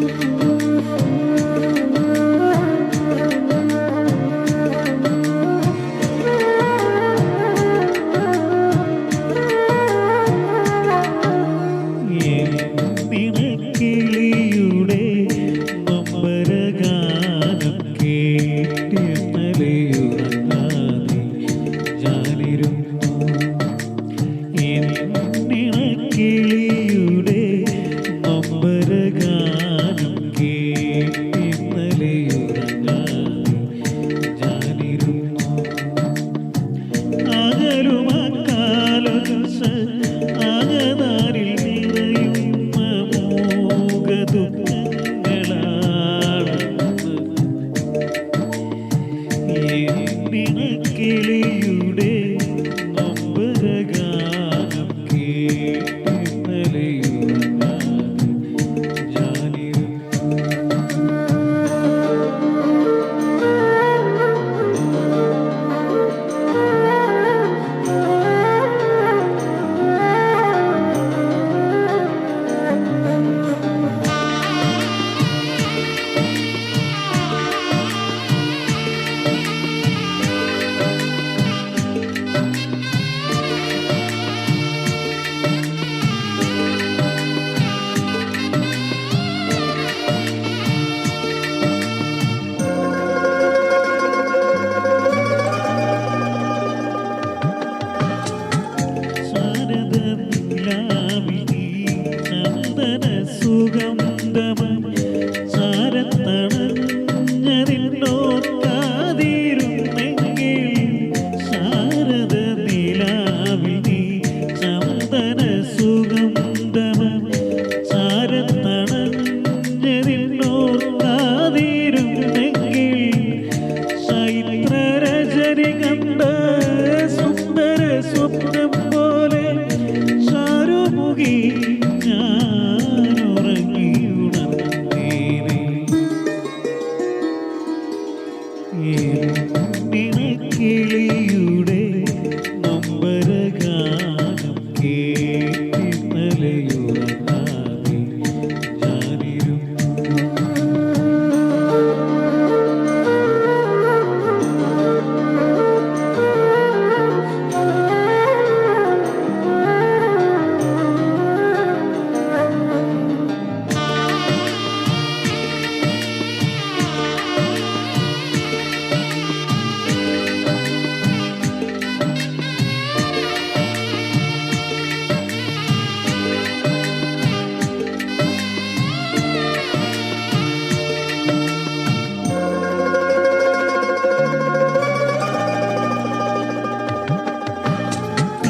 കിളിയുടെ കിളിയുടെ നമ്പരഗാനം കേട്ടിന്നലയുറങ്ങാൻ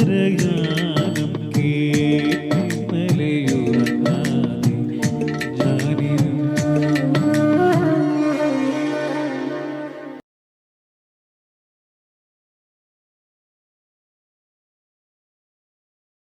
தருகிறார்